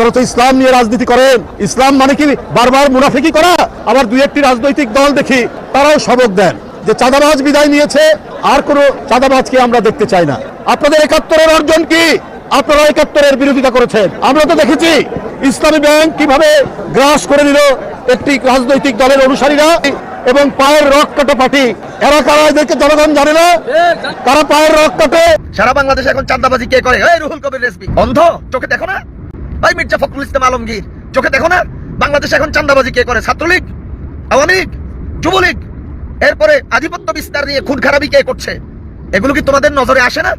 আপনারা তো ইসলাম নিয়ে রাজনীতি করেন ইসলাম মানে কি? বারবার মুনাফিকি করা। আবার দুই একটি রাজনৈতিক দল দেখি, তারাও সবক দেন। যে চাঁদাবাজ বিদায় নিয়েছে, আর কোনো চাঁদাবাজকে আমরা দেখতে চাই না। আপনাদের একাত্তরের অর্জন কি? আপনারা একাত্তরের বিরোধিতা করেছেন। আমরা তো দেখেছি, ইসলামী ব্যাংক কীভাবে গ্রাস করে নিল একটি রাজনৈতিক দলের অনুসারীরা এবং পায়ের রক কাটা পার্টি। এরা কারা? এদেরকে জনগণ জানে না। তারা পায়ের রক কাটে? সারা বাংলাদেশে এখন চাঁদাবাজি কে করে? রুহুল কবির রেসবি অন্ধ? চোখে দেখো না? ভাই মির্জা ফখরুল ইসলাম আলমগীর, চোখে দেখো না? বাংলাদেশে এখন চাঁদাবাজি কে করে? ছাত্রলীগ? আওয়ামী লীগ? যুবলীগ? এরপরে আধিপত্য বিস্তার নিয়ে খুন খারাপি কে করছে? এগুলো কি তোমাদের নজরে আসে না?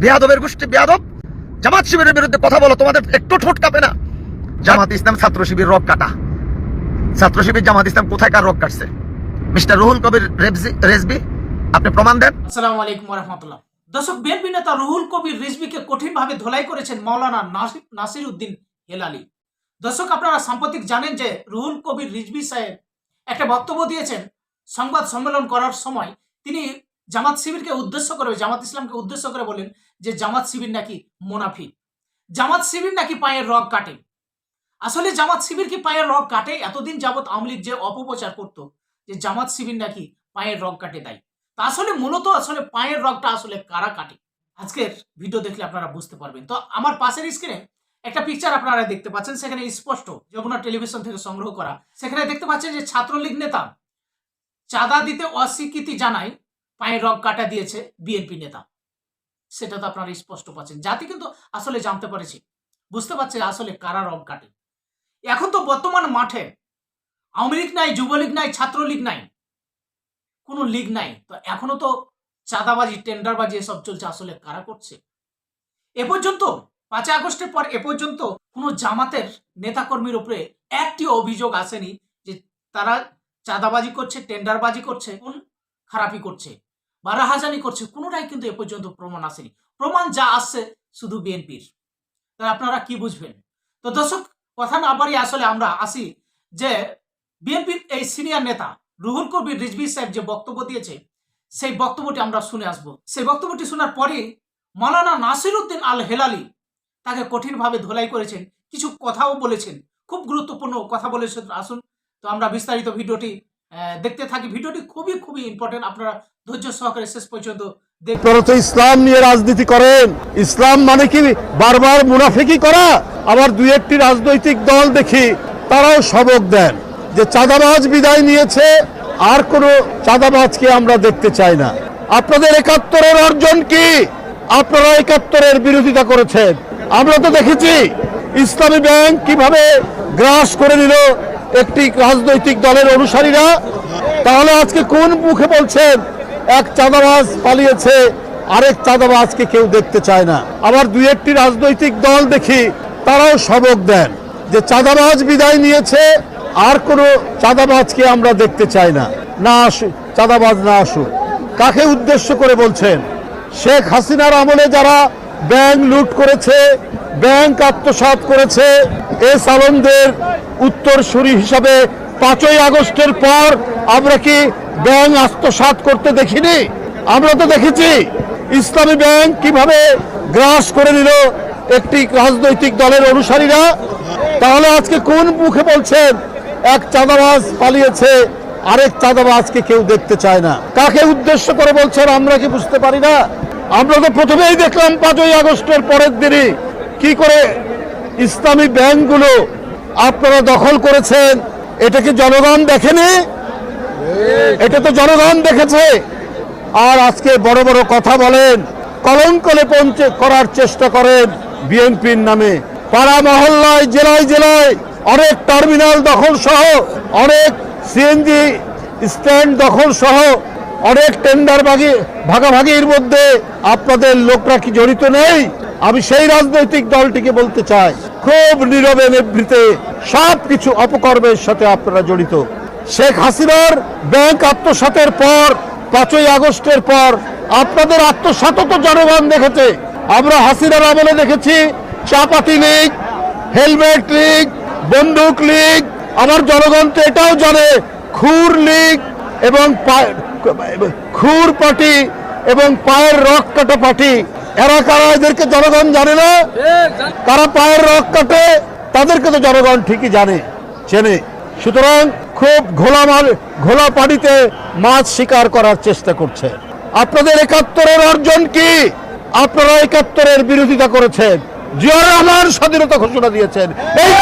বেয়াদবের গোষ্ঠী বেয়াদব? জামাত শিবিরের বিরুদ্ধে কথা বলো, তোমাদের একটু ঠোঁট কাঁপে না? জামাত ইসলাম ছাত্র শিবির রব কাটা। ছাত্র শিবির জামাত ইসলাম কোথায় কার রব কাটছে? মিস্টার রুহুল কবির রেজবি আপনি প্রমাণ দেন। আসসালামু আলাইকুম রহমতুল্লাহ। দর্শক, বিএনপি নেতা রুহুল কবির রিজভিকে কঠিনভাবে ধোলাই করেছেন মাওলানা নাসির উদ্দিন হেলালি। দর্শক, আপনারা সাম্প্রতিক জানেন যে রুহুল কবির রিজভি সাহেব একটা বক্তব্য দিয়েছেন সংবাদ সম্মেলন করার সময়। তিনি জামাত শিবিরকে উদ্দেশ্য করে, জামাত ইসলামকে উদ্দেশ্য করে বলেন যে জামাত শিবির নাকি মোনাফিক। জামাত শিবির নাকি পায়ের রগ কাটে। আসলে জামাত শিবির কি পায়ের রগ কাটে? এতদিন যাবত আওয়ামী লীগ যে অপপ্রচার করতো যে জামাত শিবির নাকি পায়ের রগ কাটে দেয় তা আসলে মূলত আসলে পায়ের রগটা আসলে কারা কাটে? আজকের ভিডিও দেখলে আপনারা বুঝতে পারবেন। তো আমার পাশের স্ক্রিনে একটা পিকচার আপনারা দেখতে পাচ্ছেন, সেখানে স্পষ্ট যমুনা টেলিভিশন থেকে সংগ্রহ করা। সেখানে দেখতে পাচ্ছেন যে ছাত্রলীগ নেতা চাঁদা দিতে অস্বীকৃতি জানায় পায়ের রগ কাটা দিয়েছে বিএনপি নেতা। সেটা তো আপনারা স্পষ্ট পাচ্ছেন। জাতি কিন্তু আসলে জানতে পারেছে। বুঝতে পারছে আসলে কারা রগ কাটে। এখন তো বর্তমান মাঠে আওয়ামী লীগ নাই, যুবলীগ নাই, ছাত্রলীগ নাই। কোনো লিগ নাই। তো এখনও তো চাঁদাবাজি, টেন্ডারবাজি এসব চলছে আসলে কারা করছে? এ পর্যন্ত পাঁচই আগস্টের পর এ পর্যন্ত কোনো জামাতের নেতাকর্মীর উপরে একটি অভিযোগ আসেনি যে তারা চাঁদাবাজি করছে, টেন্ডারবাজি করছে, কোন খারাপি করছে বা রাহাজানি করছে, কোনোটাই কিন্তু এ পর্যন্ত প্রমাণ আসেনি। প্রমাণ যা আসছে শুধু বিএনপির। তাহলে আপনারা কি বুঝবেন? তো দর্শক, কথা না বাড়িয়ে আসলে আমরা আসি যে বিএনপির এই সিনিয়র নেতা রুহুল কবির রিজভি সাহেব যে বক্তব্য দিয়েছে, সেই বক্তব্যটি আমরা শুনে আসব। সেই বক্তব্যটি শোনার পরে মালানা নাসির উদ্দিন আল হেলালি তাকে কঠিনভাবে ধোলাই করেছেন, কিছু কথাও বলেছেন। খুব গুরুত্বপূর্ণ কথা বলেছেন, আসুন। তো আমরা বিস্তারিত ভিডিওটি দেখতে থাকি। ভিডিওটি খুবই খুবই ইম্পর্টেন্ট আপনারা ধৈর্য সহকারে শেষ পর্যন্ত দেখতে তো ইসলাম নিয়ে রাজনীতি করেন। ইসলাম মানে কি? বারবার মুনাফিকি করা। আবার দুই একটি রাজনৈতিক দল দেখি, তারাও সবক দেন। যে চাঁদাবাজ বিদায় নিয়েছে, আর কোনো চাঁদাবাজকে আমরা দেখতে চাই না। আপনাদের একাত্তরের অর্জন কি? আপনারা একাত্তরের বিরোধিতা করেছেন। আমরা তো দেখেছি ইসলামী ব্যাংক কীভাবে গ্রাস করে নিল একটি রাজনৈতিক দলের অনুসারীরা। তাহলে আজকে কোন মুখে বলছেন এক চাঁদাবাজ পালিয়েছে, আরেক চাঁদাবাজকে কেউ দেখতে চায় না। আবার দুই একটি রাজনৈতিক দল দেখি, তারাও সবক দেন যে চাঁদাবাজ বিদায় নিয়েছে আর কোনো চাঁদাবাজকে আমরা দেখতে চাই না। না আসুক, চাঁদাবাজ না আসুক। কাকে উদ্দেশ্য করে বলছেন? শেখ হাসিনার আমলে যারা ব্যাংক লুট করেছে, ব্যাংক আত্মসাৎ করেছে এস আলমদের উত্তরসূরি হিসাবে পাঁচই আগস্টের পর আমরা কি ব্যাংক আত্মসাৎ করতে দেখিনি? আমরা তো দেখেছি ইসলামী ব্যাংক কীভাবে গ্রাস করে নিল একটি রাজনৈতিক দলের অনুসারীরা। তাহলে আজকে কোন মুখে বলছেন এক চাঁদাবাজ পালিয়েছে, আরেক চাঁদাবাজকে কেউ দেখতে চায় না। কাকে উদ্দেশ্য করে বলছেন, আমরা কি বুঝতে পারি না? আমরা তো প্রথমেই দেখলাম পাঁচই আগস্টের পরের দিনই কি করে ইসলামী ব্যাংকগুলো আপনারা দখল করেছেন। এটা কি জনগণ দেখেনি? এটা তো জনগণ দেখেছে। আর আজকে বড় বড় কথা বলেন, কলঙ্কলে পৌঁছে করার চেষ্টা করেন বিএনপির নামে। পাড়া মহল্লায়, জেলায় জেলায় অনেক টার্মিনাল দখল সহ, অনেক সিএনজি স্ট্যান্ড দখল সহ, অনেক টেন্ডার ভাগি, ভাগাভাগির মধ্যে আপনাদের লোকরা কি জড়িত নেই? আমি সেই রাজনৈতিক দলটিকে বলতে চাই, খুব নীরবে নিভৃতে সব কিছু অপকর্মের সাথে আপনারা জড়িত। শেখ হাসিনার ব্যাংক আত্মসাতের পর, পাঁচই আগস্টের পর, আপনাদের আত্মসাত তো জনগণ দেখেছে। আমরা হাসিনার আমলে দেখেছি, চাপাতি লীগ, হেলমেট লীগ বন্দুক লীগ, আমার জনগণ তো এটাও জানে, খুর লীগ এবং খুর পার্টি এবং পায়ের রক কাটা পার্টি। এরা কারা এদেরকে জনগণ জানে না? কারা পায়ের রক কাটে, তাদেরকে তো জনগণ ঠিকই জানে, চেনে। সুতরাং খুব ঘোলা মাল, ঘোলা পানিতে মাছ শিকার করার চেষ্টা করছে। আপনাদের একাত্তরের অর্জন কি? আপনারা একাত্তরের বিরোধিতা করেছেন। জিয়া রহমান স্বাধীনতা ঘোষণা দিয়েছেন। এই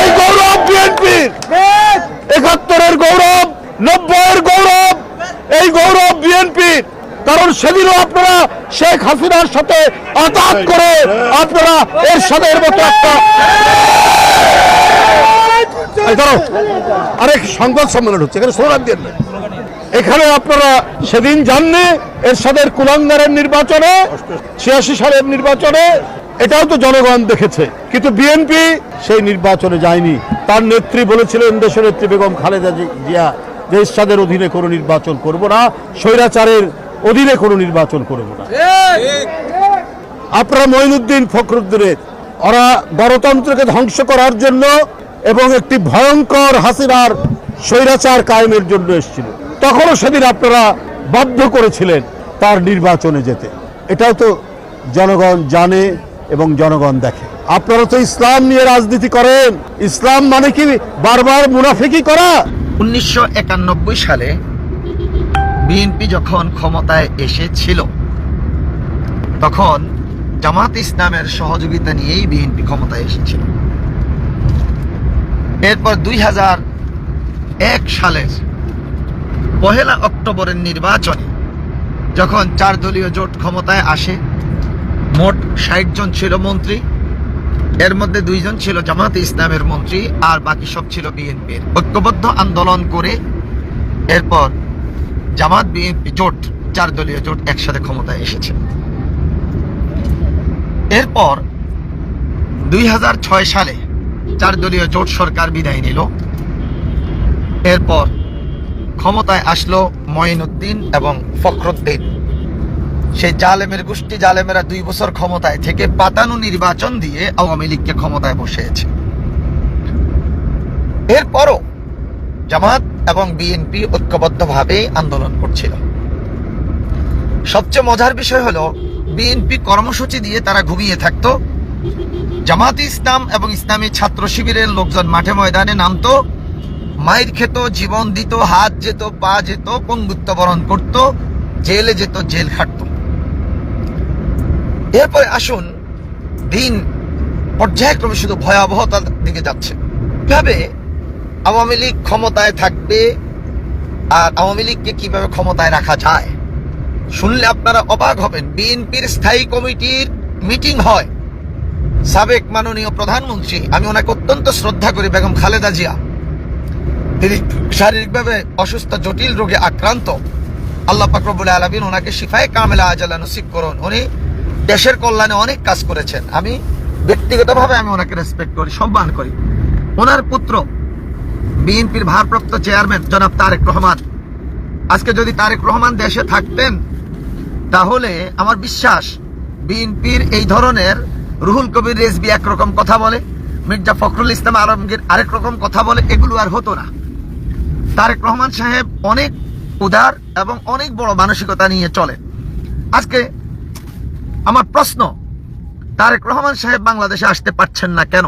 এই গৌরব বিএনপির। একাত্তরের গৌরব, নব্বইয়ের গৌরব, এই গৌরব বিএনপির। কারণ সেদিনও আপনারা শেখ হাসিনার সাথে আঘাত করে আপনারা এর সাথে এর মতো একটা আরেক সংবাদ সম্মেলন হচ্ছে, এখানে সোনার দিয়ে। এখানে আপনারা সেদিন জাননি এরশাদের কুলাঙ্গারের নির্বাচনে, ছিয়াশি সালের নির্বাচনে, এটাও তো জনগণ দেখেছে। কিন্তু বিএনপি সেই নির্বাচনে যায়নি। তার নেত্রী বলেছিলেন, দেশের নেত্রী বেগম খালেদা জিয়া, যে এরশাদের অধীনে কোনো নির্বাচন করব না, স্বৈরাচারের অধীনে কোনো নির্বাচন করব না। আপনারা মঈনুদ্দিন ফখরুদ্দিনের, ওরা গণতন্ত্রকে ধ্বংস করার জন্য এবং একটি ভয়ঙ্কর হাসিনার স্বৈরাচার কায়েমের জন্য এসেছিল। তখনও সেদিন আপনারা বাধ্য করেছিলেন তার নির্বাচনে যেতে। এটাও তো জনগণ জানে এবং জনগণ দেখে। আপনারা তো ইসলাম নিয়ে রাজনীতি করেন। ইসলাম মানে কি বারবার মুনাফিকি করা? উনিশশো একানব্বই সালে বিএনপি যখন ক্ষমতায় এসেছিল, তখন জামাত ইসলামের সহযোগিতা নিয়েই বিএনপি ক্ষমতায় এসেছিল। এরপর দুই হাজার এক সালের পহেলা অক্টোবরের নির্বাচনে যখন চার দলীয় জোট ক্ষমতায় আসে, মোট ষাট জন ছিল মন্ত্রী, এর মধ্যে দুইজন ছিল জামাত ইসলামের মন্ত্রী, আর বাকি সব ছিল বিএনপির। ঐক্যবদ্ধ আন্দোলন করে এরপর জামাত বিএনপি জোট, চার দলীয় জোট একসাথে ক্ষমতায় এসেছে। এরপর দুই হাজার ছয় সালে চার দলীয় জোট সরকার বিদায় নিল। এরপর ক্ষমতায় আসলো মঈনুদ্দিন এবং ফখরুদ্দিন। সেই জালেমের গোষ্ঠী জালেমেরা দুই বছর ক্ষমতায় থেকে পাতানো নির্বাচন দিয়ে আওয়ামী লীগকে ক্ষমতায় বসিয়েছে। এরপরও জামাত এবং বিএনপি ঐক্যবদ্ধভাবে আন্দোলন করছিল। সবচেয়ে মজার বিষয় হলো, বিএনপি কর্মসূচি দিয়ে তারা ঘুমিয়ে থাকতো। জামাত ইসলাম এবং ইসলামী ছাত্র শিবিরের লোকজন মাঠে ময়দানে নামতো। মায়ের খেত, জীবন দিত, হাত যেত, পা যেত, পঙ্গুত্ব বরণ করত, জেলে যেত, জেল খাটতো। এরপরে আসুন, দিন পর্যায়ক্রমে শুধু ভয়াবহতার দিকে যাচ্ছে। কীভাবে আওয়ামী লীগ ক্ষমতায় থাকবে আর আওয়ামী লীগকে কীভাবে ক্ষমতায় রাখা যায়? শুনলে আপনারা অবাক হবেন, বিএনপির স্থায়ী কমিটির মিটিং হয়। সাবেক মাননীয় প্রধানমন্ত্রী, আমি ওনাকে অত্যন্ত শ্রদ্ধা করি, বেগম খালেদা জিয়া। তিনি শারীরিকভাবে অসুস্থ, জটিল রোগে আক্রান্ত। আল্লাহ পাকরবুল আলমিন ওনাকে শিফায় কামেলা আজালা নসিব করুন। উনি দেশের কল্যাণে অনেক কাজ করেছেন। আমি ব্যক্তিগতভাবে আমি ওনাকে রেসপেক্ট করি, সম্মান করি। ওনার পুত্র বিএনপির ভারপ্রাপ্ত চেয়ারম্যান জনাব তারেক রহমান। আজকে যদি তারেক রহমান দেশে থাকতেন, তাহলে আমার বিশ্বাস বিএনপির এই ধরনের রুহুল কবির রেজবি একরকম কথা বলে, মির্জা ফখরুল ইসলাম আলমগীর আরেক রকম কথা বলে, এগুলো আর হতো না। তারেক রহমান সাহেব অনেক উদার এবং অনেক বড় মানসিকতা নিয়ে চলে আজকে আমার প্রশ্ন, তারেক রহমান সাহেব বাংলাদেশে আসতে পারছেন না কেন?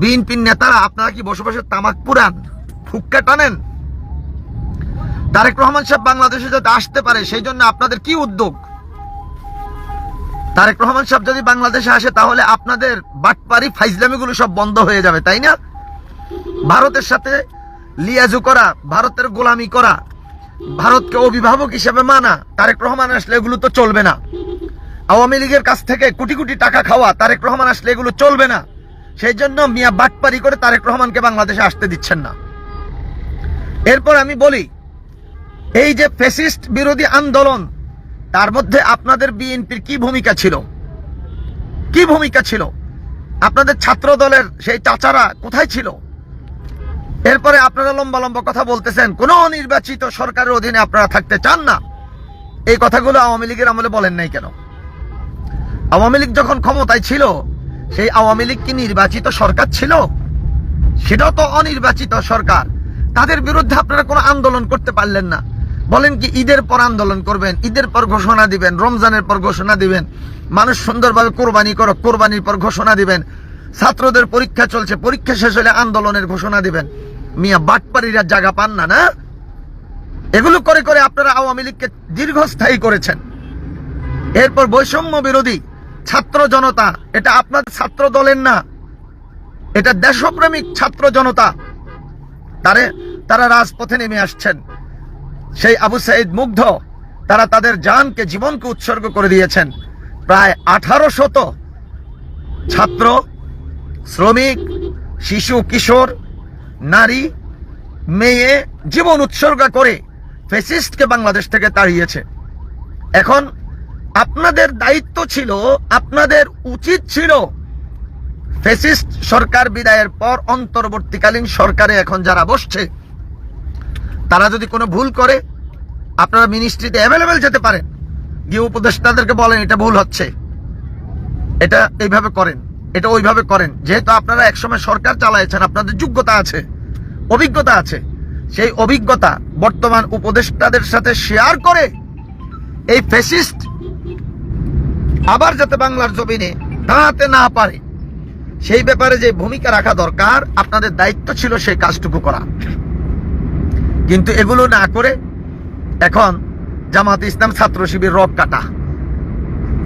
বিএনপির নেতারা আপনারা কি বসে বসে তামাক পুরান, ফুক্কা টানেন? তারেক রহমান সাহেব বাংলাদেশে যাতে আসতে পারে, সেই জন্য আপনাদের কি উদ্যোগ? তারেক রহমান সাহেব যদি বাংলাদেশে আসে, তাহলে আপনাদের বাটপারি ফাইজলামিগুলো সব বন্ধ হয়ে যাবে, তাই না? ভারতের সাথে লিয়াজু করা, ভারতের গোলামি করা, ভারতকে অভিভাবক হিসেবে মানা, তারেক রহমান আসলে এগুলো তো চলবে না। আওয়ামী লীগের কাছ থেকে কোটি কোটি টাকা খাওয়া, তারেক রহমান আসলে এগুলো চলবে না। সেই জন্য মিয়া বাটপারি করে তারেক রহমানকে বাংলাদেশে আসতে দিচ্ছেন না। এরপর আমি বলি, এই যে ফেসিস্ট বিরোধী আন্দোলন, তার মধ্যে আপনাদের বিএনপির কি ভূমিকা ছিল? কি ভূমিকা ছিল? আপনাদের ছাত্র দলের সেই চাচারা কোথায় ছিল? এরপরে আপনারা লম্বা লম্বা কথা বলতেছেন, কোন নির্বাচিত সরকারের অধীনে আপনারা থাকতে চান না। এই কথাগুলো আওয়ামী লীগের আমলে বলেন নাই কেন? আওয়ামী লীগ যখন ক্ষমতায় ছিল, সেই আওয়ামী লীগ কি নির্বাচিত সরকার ছিল? সেটাও তো অনির্বাচিত সরকার। তাদের বিরুদ্ধে আপনারা কোনো আন্দোলন করতে পারলেন না। বলেন কি, ঈদের পর আন্দোলন করবেন, ঈদের পর ঘোষণা দিবেন, রমজানের পর ঘোষণা দিবেন, মানুষ সুন্দরভাবে কোরবানি করো কোরবানির পর ঘোষণা দিবেন, ছাত্রদের পরীক্ষা চলছে, পরীক্ষা শেষ হলে আন্দোলনের ঘোষণা দিবেন। মিয়া বাটপাড়িরা জায়গা পান না না? এগুলো করে করে আপনারা আওয়ামী লীগকে দীর্ঘস্থায়ী করেছেন। এরপর বৈষম্য বিরোধী ছাত্র জনতা, এটা আপনার ছাত্র দলের না, এটা দেশপ্রেমিক ছাত্র জনতা। তারে, তারা রাজপথে নেমে আসছেন। সেই আবু সাইদ মুগ্ধ, তারা তাদের জানকে, জীবনকে উৎসর্গ করে দিয়েছেন। প্রায় আঠারো শত ছাত্র, শ্রমিক, শিশু, কিশোর নারী, মেয়ে জীবন উৎসর্গ করে ফেসিস্টকে বাংলাদেশ থেকে তাড়িয়েছে। এখন আপনাদের দায়িত্ব ছিল, আপনাদের উচিত ছিল ফেসিস্ট সরকার বিদায়ের পর অন্তর্বর্তীকালীন সরকারে এখন যারা বসছে, তারা যদি কোনো ভুল করে, আপনারা মিনিস্ট্রিতে অ্যাভেলেবেল যেতে পারেন। গিয়ে উপদেষ্টাদেরকে বলেন, এটা ভুল হচ্ছে। এটা এইভাবে করেন, এটা ওইভাবে করেন। যেহেতু আপনারা একসময় সরকার চালাইছেন, আপনাদের যোগ্যতা আছে। অভিজ্ঞতা আছে। সেই অভিজ্ঞতা বর্তমান উপদেষ্টাদের সাথে শেয়ার করে এই ফেসিস্ট আবার যাতে বাংলার জমিনে দাঁড়াতে না পারে, সেই ব্যাপারে যে ভূমিকা রাখা দরকার, আপনাদের দায়িত্ব ছিল সেই কাজটুকু করা। কিন্তু এগুলো না করে এখন জামাত ইসলাম ছাত্র শিবির রক কাটা।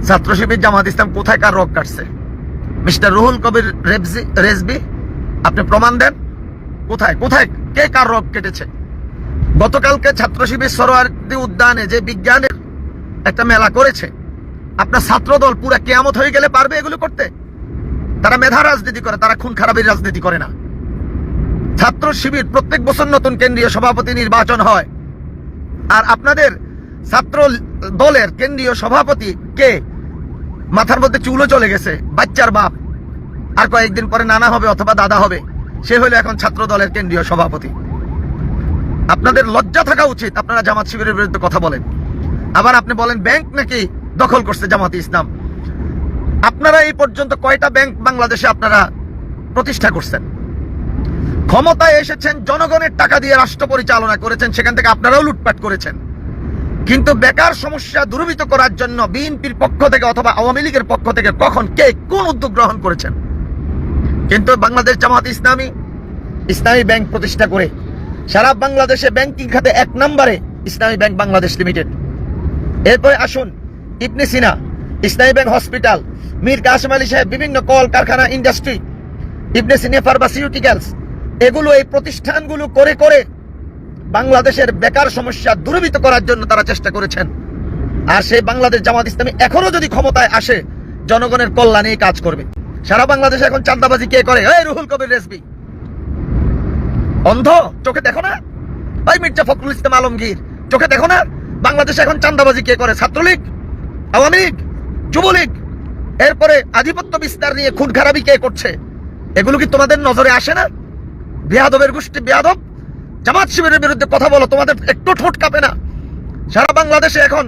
ছাত্র শিবির জামাত ইসলাম কোথায় কার রক কাটছে? মিস্টার রুহুল কবির রেজবি আপনি প্রমাণ দেন? কোথায় কোথায়? কে কার রক কেটেছে? গতকালকে ছাত্র শিবির সরোয়ার্দী উদ্যানে যে বিজ্ঞানের একটা মেলা করেছে, আপনার ছাত্র দল পুরা কেয়ামত হয়ে গেলে পারবে এগুলো করতে? তারা মেধা রাজনীতি করে, তারা খুন খারাপের রাজনীতি করে না। ছাত্র শিবির প্রত্যেক বছর নতুন কেন্দ্রীয় সভাপতি নির্বাচন হয়। আর আপনাদের ছাত্র দলের কেন্দ্রীয় সভাপতি কে? মাথার মধ্যে চুলও চলে গেছে, বাচ্চার বাপ। আর কয়েকদিন পরে নানা হবে অথবা দাদা হবে। সে হলো এখন ছাত্র দলের কেন্দ্রীয় সভাপতি। আপনাদের লজ্জা থাকা উচিত আপনারা জামাত শিবিরের বিরুদ্ধে কথা বলেন। আবার আপনি বলেন, ব্যাংক নাকি দখল করছে জামাত ইসলাম? আপনারা এই পর্যন্ত কয়টা ব্যাংক বাংলাদেশে আপনারা প্রতিষ্ঠা করছেন? ক্ষমতায় এসেছেন, জনগণের টাকা দিয়ে রাষ্ট্র পরিচালনা করেছেন, সেখান থেকে আপনারাও লুটপাট করেছেন। কিন্তু বেকার সমস্যা দূরীভূত করার জন্য বিএনপির পক্ষ থেকে অথবা আওয়ামী লীগের পক্ষ থেকে কখন কে কোন উদ্যোগ গ্রহণ করেছেন? কিন্তু বাংলাদেশ জামাত ইসলামী ইসলামী ব্যাংক প্রতিষ্ঠা করে। সারা বাংলাদেশে ব্যাংকিং খাতে এক নম্বরে ইসলামী ব্যাংক বাংলাদেশ লিমিটেড। এরপরে আসুন ইবনে সিনা, ইসলামী ব্যাংক হসপিটাল, মীর কাসিম আলী সাহেব বিভিন্ন কল কারখানা ইন্ডাস্ট্রি, ইবনে সিনা ফার্মাসিউটিক্যালস, এগুলো এই প্রতিষ্ঠানগুলো করে করে বাংলাদেশের বেকার সমস্যা দূরীভূত করার জন্য তারা চেষ্টা করেছেন। আর সেই বাংলাদেশ জামাত ইসলামী এখনও যদি ক্ষমতায় আসে, জনগণের কল্যাণেই কাজ করবে। সারা বাংলাদেশে এখন চান্দাবাজি কে করে? এই রুহুল কবির রেসবি। অন্ধ? চোখে দেখো না? ভাই মির্জা ফখরুল ইসলাম আলমগীর, চোখে দেখো না? বাংলাদেশে এখন চান্দাবাজি কে করে? ছাত্রলীগ? আওয়ামী লীগ? যুবলীগ? এরপরে আধিপত্য বিস্তার নিয়ে খুন খারাপি কে করছে? এগুলো কি তোমাদের নজরে আসে না? বেয়াদবের গোষ্ঠী বেয়াদব? জামাত শিবিরের বিরুদ্ধে কথা বলো, তোমাদের একটু ঠোঁট কাঁপে না। সারা বাংলাদেশে এখন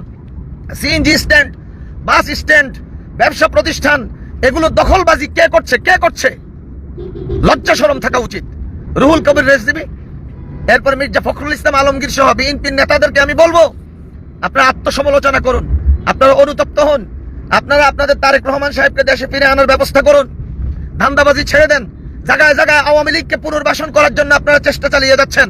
সিএনজি স্ট্যান্ড, বাস স্ট্যান্ড, ব্যবসা প্রতিষ্ঠান এগুলো দখলবাজি কে করছে কে করছে? লজ্জা শরম থাকা উচিত। রুহুল কবির রেসিবি এরপর মির্জা ফখরুল ইসলাম আলমগীর সহ বিএনপির নেতাদেরকে আমি বলব, আপনারা আত্মসমালোচনা করুন, আপনারা অনুতপ্ত হন, আপনারা আপনাদের তারেক রহমান সাহেবকে দেশে ফিরে আনার ব্যবস্থা করুন। ধান্দাবাজি ছেড়ে দেন জায়গায় জায়গায় আওয়ামী লীগকে পুনর্বাসন করার জন্য আপনারা চেষ্টা চালিয়ে যাচ্ছেন।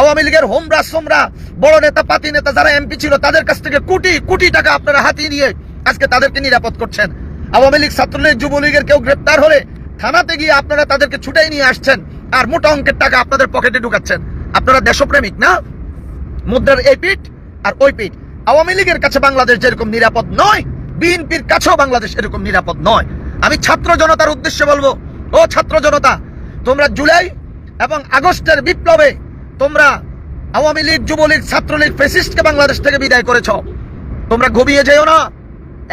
আওয়ামী লীগের হোমরা সোমরা, বড় নেতা, পাতি নেতা, যারা এমপি ছিল, তাদের কাছ থেকে কোটি কোটি টাকা আপনারা হাতিয়ে নিয়ে আজকে তাদেরকে নিরাপদ করছেন। আওয়ামী লীগ ছাত্রলীগ যুবলীগের কেউ গ্রেপ্তার হলে থানাতে গিয়ে আপনারা তাদেরকে ছুটাই নিয়ে আসছেন আর মোটা অঙ্কের টাকা আপনাদের পকেটে ঢুকাচ্ছেন। আপনারা দেশপ্রেমিক না? মুদ্রার এই পিঠ আর ওই পিঠ। আওয়ামী লীগের কাছে বাংলাদেশ যেরকম নিরাপদ নয়, বিএনপির কাছেও বাংলাদেশ এরকম নিরাপদ নয়। আমি ছাত্র জনতার উদ্দেশ্যে বলব, ও ছাত্র জনতা, তোমরা জুলাই এবং আগস্টের বিপ্লবে তোমরা আওয়ামী লীগ, যুবলীগ, ছাত্রলীগ ফেসিস্টকে বাংলাদেশ থেকে বিদায় করেছ। তোমরা ঘুমিয়ে যেও না।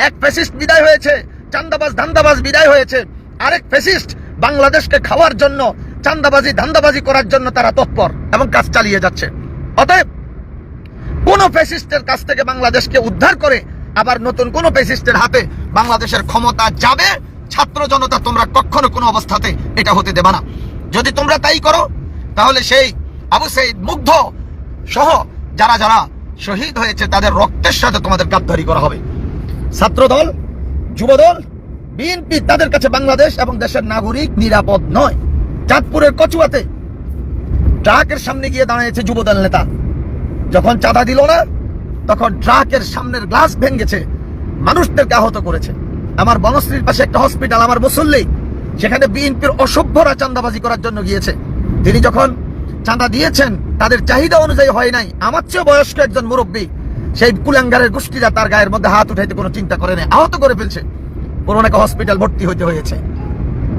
এক ফেসিস্ট বিদায় হয়েছে। চান্দাবাজ ধান্দাবাজ বিদায় হয়েছে। আরেক ফেসিস্ট বাংলাদেশকে খাওয়ার জন্য, চান্দাবাজি ধান্দাবাজি করার জন্য তারা তৎপর এবং কাজ চালিয়ে যাচ্ছে। অতএব, কোন ফেসিস্টের কাছ থেকে বাংলাদেশকে উদ্ধার করে আবার নতুন কোন ফেসিস্টের হাতে বাংলাদেশের ক্ষমতা যাবে, ছাত্র জনতা তোমরা কখনো কোনো অবস্থাতে এটা হতে দেবা না। যদি তোমরা তাই করো, তাহলে সেই আবু সাইদ মুগ্ধ সহ যারা যারা শহীদ হয়েছে, তাদের রক্তের সাথে তোমাদের গাদ্দারি করা হবে। ছাত্র দল যুব বিএনপি তাদের কাছে বাংলাদেশ এবং দেশের নাগরিক নিরাপদ নয়। চাঁদপুরের কচুয়াতে ট্রাকের সামনে গিয়ে দাঁড়িয়েছে যুবদল নেতা। যখন চাঁদা দিল না, তখন ট্রাকের সামনের গ্লাস ভেঙেছে, মানুষদেরকে আহত করেছে। আমার বনশ্রীর পাশে একটা হসপিটাল, আমার মুসল্লি, সেখানে বিএনপির অসভ্যরা চাঁদাবাজি করার জন্য গিয়েছে। তিনি যখন চাঁদা দিয়েছেন, তাদের চাহিদা অনুযায়ী হয় নাই। আমার চেয়ে বয়স্ক একজন মুরব্বী সেই কুলাঙ্গারের গোষ্ঠীরা তার গায়ের মধ্যে হাত উঠাইতে কোনো চিন্তা করে নাই, আহত করে ফেলছে। পুরোনাকে হসপিটাল ভর্তি হইতে হয়েছে।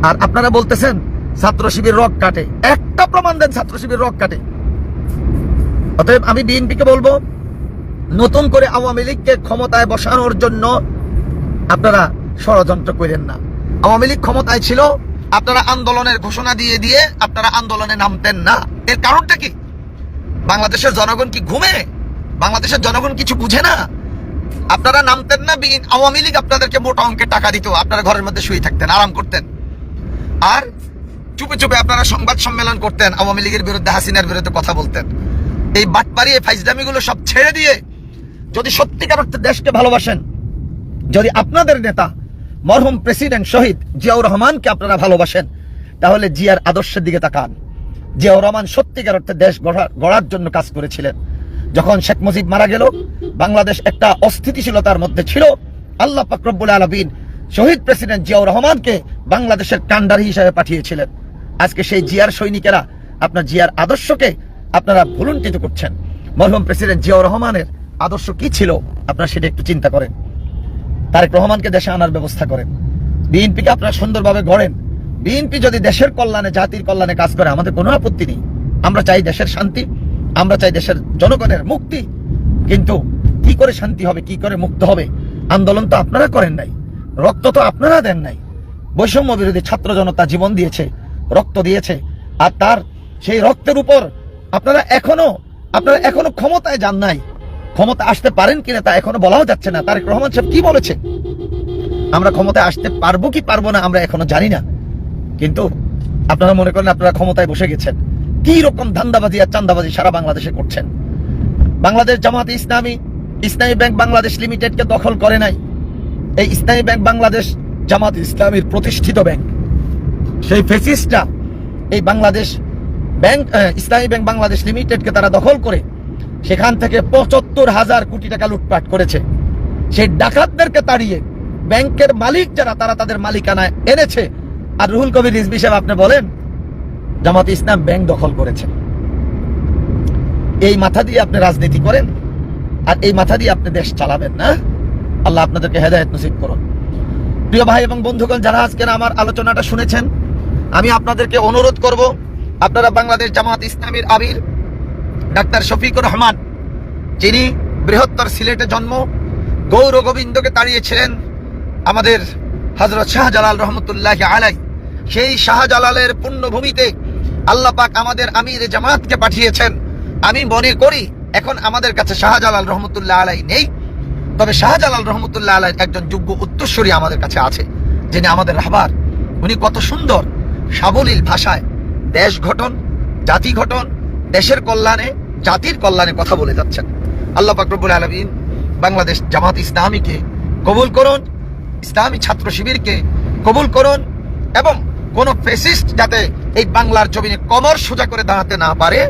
আর আপনারা বলতেছেন, ছাত্র শিবির রক কাটে। একটা প্রমাণ দেন, ছাত্র শিবির রক কাটে। অতএব আমি বিএনপিকে বলব, নতুন করে আওয়ামী লীগকে ক্ষমতায় বসানোর জন্য আপনারা ষড়যন্ত্র করেন না। আওয়ামী লীগ ক্ষমতায় ছিল, আপনারা আন্দোলনের ঘোষণা দিয়ে দিয়ে আপনারা আন্দোলনে নামতেন না। এর কারণটা কি? বাংলাদেশের জনগণ কি ঘুমে? বাংলাদেশের জনগণ কিছু বুঝে না? আপনারা নামতেন না আওয়ামী লীগ আপনাদেরকে মোটা অঙ্কের টাকা দিত, আপনারা ঘরের মধ্যে শুয়ে থাকতেন, আরাম করতেন। আর চুপে চুপে আপনারা সংবাদ সম্মেলন করতেন, আওয়ামী লীগের বিরুদ্ধে, হাসিনার বিরুদ্ধে কথা বলতেন। এই বাটপারি এই ফাইজদামিগুলো সব ছেড়ে দিয়ে যদি সত্যিকার অর্থে দেশকে ভালোবাসেন, যদি আপনাদের নেতা, মরহুম প্রেসিডেন্ট শহীদ জিয়াউর রহমানকে আপনারা ভালোবাসেন, তাহলে জিয়ার আদর্শের দিকে তাকান। জিয়াউর রহমান সত্যিকার অর্থে দেশ গড়া- গড়ার জন্য কাজ করেছিলেন। যখন শেখ মুজিব মারা গেল, বাংলাদেশ একটা অস্থিতিশীলতার মধ্যে ছিল। আল্লাহ ফাকরবুল আলমিন শহীদ প্রেসিডেন্ট জিয়াউর রহমানকে বাংলাদেশের কান্ডারি হিসাবে পাঠিয়েছিলেন। আজকে সেই জিয়ার সৈনিকেরা আপনার জিয়ার আদর্শকে আপনারা ভুলুণ্ঠিত করছেন। মরহুম প্রেসিডেন্ট জিয়াউর রহমানের আদর্শ কি ছিল? আপনারা সেটা একটু চিন্তা করেন। তারেক রহমানকে দেশে আনার ব্যবস্থা করেন। বিএনপিকে আপনারা সুন্দরভাবে গড়েন। বিএনপি যদি দেশের কল্যাণে, জাতির কল্যাণে কাজ করে, আমাদের কোনো আপত্তি নেই। আমরা চাই দেশের শান্তি। আমরা চাই দেশের জনগণের মুক্তি। কিন্তু কি করে শান্তি হবে, কি করে মুক্ত হবে? আন্দোলন তো আপনারা করেন নাই, রক্ত তো আপনারা দেন নাই। বৈষম্য বিরোধী ছাত্র জনতা জীবন দিয়েছে, রক্ত দিয়েছে, আর তার সেই রক্তের উপর আপনারা এখনও আপনারা এখনও ক্ষমতায় যান নাই। ক্ষমতা আসতে পারেন কিনা তা এখনও বলাও যাচ্ছে না। তারেক রহমান সাহেব কি বলেছে? আমরা ক্ষমতায় আসতে পারব কি পারব না আমরা এখনও জানি না। কিন্তু আপনারা মনে করেন আপনারা ক্ষমতায় বসে গেছেন। কি রকম ধান্দাবাজি আর চান্দাবাজি সারা বাংলাদেশে করছেন? বাংলাদেশ জামাত ইসলামী ইসলামী ব্যাংক বাংলাদেশ লিমিটেডকে দখল করে নাই। এই ইসলামী ব্যাংক বাংলাদেশ জামাত ইসলামীর প্রতিষ্ঠিত ব্যাংক। সেই ফেসিসটা এই বাংলাদেশ ব্যাংক ইসলামী ব্যাংক বাংলাদেশ লিমিটেডকে তারা দখল করে সেখান থেকে পঁচাত্তর হাজার কোটি টাকা লুটপাট করেছে। সেই ডাকাতদেরকে তাড়িয়ে ব্যাংকের মালিক যারা, তারা তাদের মালিকানায় এনেছে। আর রুহুল কবির রিজবি সাহেব, আপনি বলেন জামাত ইসলাম ব্যাংক দখল করেছে। এই মাথা দিয়ে আপনি রাজনীতি করেন, আর এই মাথা দিয়ে আপনি দেশ চালাবেন না। আল্লাহ আপনাদেরকে হেদায়ত নসিব করুন। প্রিয় ভাই এবং বন্ধুগণ, যারা আজকের আমার আলোচনাটা শুনেছেন, আমি আপনাদেরকে অনুরোধ করব, আপনারা বাংলাদেশ জামাত ইসলামের আবির ডাক্তার শফিকুর রহমান, যিনি বৃহত্তর সিলেটে জন্ম, গৌর গোবিন্দকে তাড়িয়েছিলেন আমাদের হজরত শাহজালাল রহমতুল্লাহ আলাই সেই শাহজালালের পুণ্যভূমিতে আল্লাহ পাক আমাদের আমির জামাতকে পাঠিয়েছেন। আমি মনে করি এখন আমাদের কাছে শাহজালাল রহমতুল্লাহ আলাই নেই। তবে শাহজালাল রহমতুল্লাহ আলাই একজন যোগ্য উত্তরস্বরী আমাদের কাছে আছে, যিনি আমাদের রাহবার। উনি কত সুন্দর, সাবলীল ভাষায় দেশ গঠন, জাতি গঠন, দেশের কল্যাণে, জাতির কল্যাণে কথা বলে যাচ্ছেন। আল্লাহ ফাকরবুল আলমিন বাংলাদেশ জামাত ইসলামীকে কবুল করুন, ইসলামী ছাত্র শিবিরকে কবুল করুন এবং কোন ফেসিস্ট যাতে এই বাংলার জমিনে কমর সোজা করে দাঁড়াতে না পারে।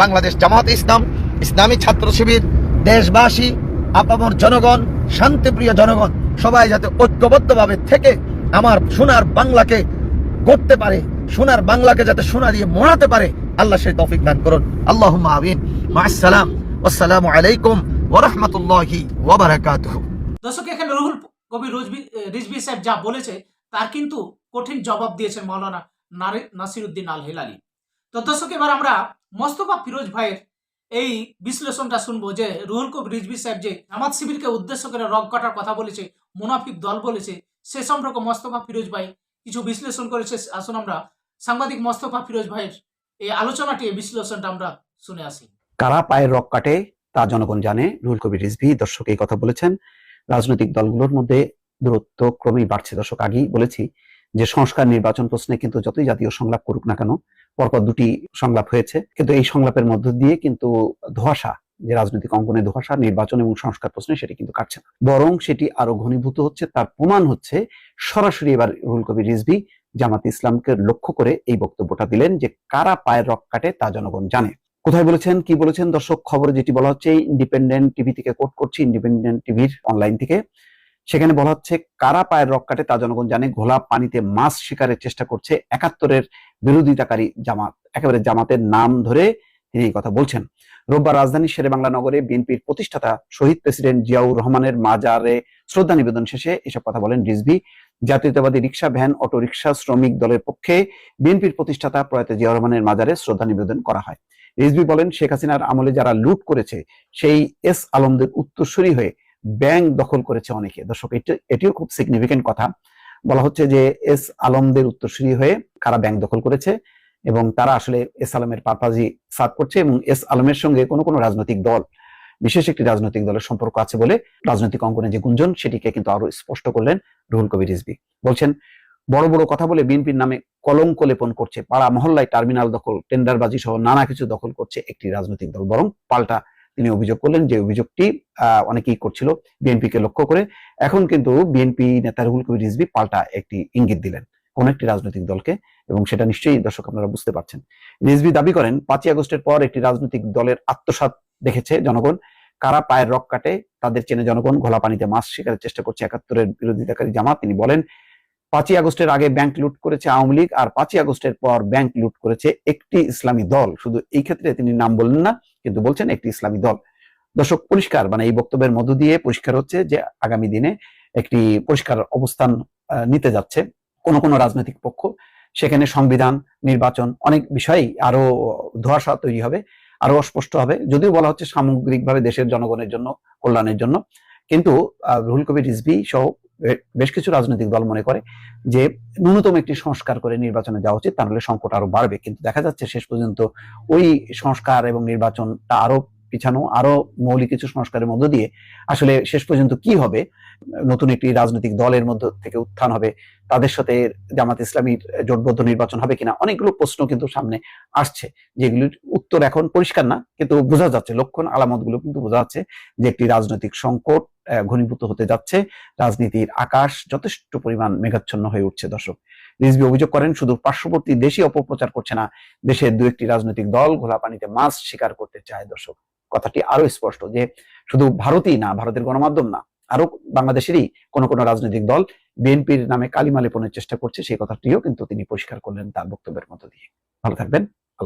বাংলাদেশ জামাত ইসলাম, ইসলামী ছাত্র শিবির, দেশবাসী, আপামর জনগণ, শান্তিপ্রিয় জনগণ, সবাই যাতে ঐক্যবদ্ধভাবে থেকে আমার সোনার বাংলাকে করতে পারে, সোনার বাংলাকে যাতে সোনা দিয়ে মোড়াতে পারে, আল্লাহ সেই তফিক দান করুন। আল্লাহ আমিন। মাসালাম আসসালামু আলাইকুম ওরহমতুল্লাহি দর্শক, এখানে রুহুল রুজবি রিজবি সাহেব যা বলেছে তার কিন্তু কঠিন জবাব দিয়েছেন মৌলানা নাসিরুদ্দিন আল হেলালি তো দর্শক, এবার আমরা মোস্তফা ফিরোজ ভাইয়ের এই বিশ্লেষণটা শুনব যে রুহুল কবির রিজবি সাহেব যে জামাত শিবিরকে উদ্দেশ্য করে রক কাটার কথা বলেছে, মুনাফিক দল বলেছে, সে সম্পর্কে মোস্তফা ফিরোজ ভাই কিছু বিশ্লেষণ করেছে। আসুন আমরা সাংবাদিক মোস্তফা ফিরোজ ভাইয়ের এই আলোচনাটি, এই বিশ্লেষণটা আমরা শুনে আসি। কারা পায়ের রক কাটে তা জনগণ জানে। রুহুল কবির রিজভি দর্শক এই কথা বলেছেন। রাজনৈতিক দলগুলোর মধ্যে দূরত্ব ক্রমেই বাড়ছে। দর্শক, আগেই বলেছি যে সংস্কার নির্বাচন প্রশ্নে কিন্তু যতই জাতীয় সংলাপ করুক না কেন, পরপর দুটি সংলাপ হয়েছে। কিন্তু এই সংলাপের মধ্য দিয়ে কিন্তু ধোয়াশা, যে রাজনৈতিক অঙ্গনে ধোঁয়াশা, নির্বাচন এবং সংস্কার প্রশ্নে সেটি কিন্তু কাটছে না। বরং সেটি আরও ঘনীভূত হচ্ছে, তার প্রমাণ হচ্ছে সরাসরি এবার রুহুল কবির রিজভি জামাত ইসলামকে লক্ষ্য করে এই বক্তব্যটা দিলেন যে কারা পায়ের রক কাটে তা জনগণ জানে। কোথায় বলেছেন, কি বলেছেন? দর্শক, খবরে যেটি বলা হচ্ছে ইন্ডিপেন্ডেন্ট টিভি থেকে কোট করছি ইন্ডিপেন্ডেন্ট টিভির অনলাইন থেকে। সেখানে বলা হচ্ছে, কারা পায়ের রক কাটে তা জনগণ জানে। ঘোলা পানিতে মাছ শিকারের চেষ্টা করছে একাত্তরের বিরোধিতাকারী জামাত। একেবারে জামাতের নাম ধরে তিনি এই কথা বলছেন। রোববার রাজধানীর শেরে বাংলা নগরে বিএনপির প্রতিষ্ঠাতা শহীদ প্রেসিডেন্ট জিয়াউর রহমানের মাজারে শ্রদ্ধা নিবেদন শেষে এসব কথা বলেন রিজভি। জাতীয়তাবাদী রিক্সা, ভ্যান অটো রিক্সা শ্রমিক দলের পক্ষে বিএনপির প্রতিষ্ঠাতা প্রয়াত জিয়াউর রহমানের মাজারে শ্রদ্ধা নিবেদন করা হয়। রিজভি বলেন, শেখ হাসিনার আমলে যারা লুট করেছে, সেই এস আলমদের উত্তরসূরি হয়ে ব্যাংক দখল করেছে অনেকে। দর্শক, এটি- এটিও খুব সিগনিফিকেন্ট কথা। বলা হচ্ছে যে এস আলমদের উত্তরসূরি হয়ে কারা ব্যাংক দখল করেছে এবং তারা আসলে এস আলমের পারপাজি সার্ভ করছে এবং এস আলমের সঙ্গে কোনো কোনো রাজনৈতিক দল, বিশেষ একটি রাজনৈতিক দলের সম্পর্ক আছে বলে রাজনৈতিক অঙ্গনে যে গুঞ্জন, সেটিকে কিন্তু আরও স্পষ্ট করলেন রুহুল কবির রিজভি। বলছেন, বড় বড় কথা বলে বিএনপির নামে কলঙ্ক লেপন করছে। পাড়া মহল্লায় টার্মিনাল দখল, টেন্ডারবাজি সহ নানা কিছু দখল করছে একটি রাজনৈতিক দল, বরং পাল্টা তিনি অভিযোগ করলেন যে অভিযোগটি অনেকেই করছিল বিএনপি কে লক্ষ্য করে। এখন কিন্তু বিএনপি নেতা রুহুল কবির রিজভি পাল্টা একটি ইঙ্গিত দিলেন কোন একটি রাজনৈতিক দলকে এবং সেটা নিশ্চয়ই দর্শক আপনারা বুঝতে পারছেন। রিজভি দাবি করেন, পাঁচই আগস্টের পর একটি রাজনৈতিক দলের আত্মসাৎ দেখেছে জনগণ। কারা পায়ের রক কাটে তাদের চেনে জনগণ ঘোলা পানিতে মাছ শিকারের চেষ্টা করছে একাত্তরের বিরোধিতাকারী জামাত। তিনি বলেন, পাঁচই আগস্টের আগে ব্যাংক লুট করেছে আওয়ামী লীগ আর পাঁচই আগস্টের পর ব্যাংক লুট করেছে একটি ইসলামী দল। শুধু এই ক্ষেত্রে তিনি নাম বললেন না কিন্তু বলছেন একটি ইসলামী দল। দর্শক, পরিষ্কার মানে এই বক্তব্যের মধ্য দিয়ে পরিষ্কার হচ্ছে যে আগামী দিনে একটি পরিষ্কার অবস্থান নিতে যাচ্ছে কোন কোন রাজনৈতিক পক্ষ। সেখানে সংবিধান, নির্বাচন অনেক বিষয়ই আরও ধোয়াশা তৈরি হবে, আরও অস্পষ্ট হবে। যদিও বলা হচ্ছে সামগ্রিকভাবে দেশের জনগণের জন্য, কল্যাণের জন্য। কিন্তু রুহুল কবির রিজভি সহ বেশ কিছু রাজনৈতিক দল মনে করে যে ন্যূনতম একটি সংস্কার করে নির্বাচনে যাওয়া উচিত তাহলে সংকট আরও বাড়বে। কিন্তু দেখা যাচ্ছে শেষ পর্যন্ত ওই সংস্কার এবং নির্বাচনটা আরও পিছানো, আরও মৌলিক কিছু সংস্কারের মধ্য দিয়ে আসলে শেষ পর্যন্ত কি হবে, নতুন একটি রাজনৈতিক দলের মধ্য থেকে উত্থান হবে, তাদের সাথে জামাত ইসলামীর জোটবদ্ধ নির্বাচন হবে কিনা, অনেকগুলো প্রশ্ন কিন্তু সামনে আসছে, যেগুলির উত্তর এখন পরিষ্কার না, কিন্তু বোঝা যাচ্ছে, লক্ষণ আলামতগুলো কিন্তু বোঝা যাচ্ছে যে একটি রাজনৈতিক সংকট ঘনীভূত হতে যাচ্ছে। রাজনীতির আকাশ যথেষ্ট পরিমাণ মেঘাচ্ছন্ন হয়ে উঠছে, দর্শক। রিজভি অভিযোগ করেন, শুধু পার্শ্ববর্তী দেশই অপপ্রচার করছে না, দেশের দু একটি রাজনৈতিক দল ঘোলা পানিতে মাছ শিকার করতে চায়, দর্শক। কথাটি আরও স্পষ্ট যে, শুধু ভারতই না, ভারতের গণমাধ্যম না আরও বাংলাদেশেরই কোন কোন রাজনৈতিক দল বিএনপির নামে কালিমা লেপনের চেষ্টা করছে, সেই কথাটিও কিন্তু তিনি পরিষ্কার করলেন তার বক্তব্যের মধ্য দিয়ে। ভালো থাকবেন।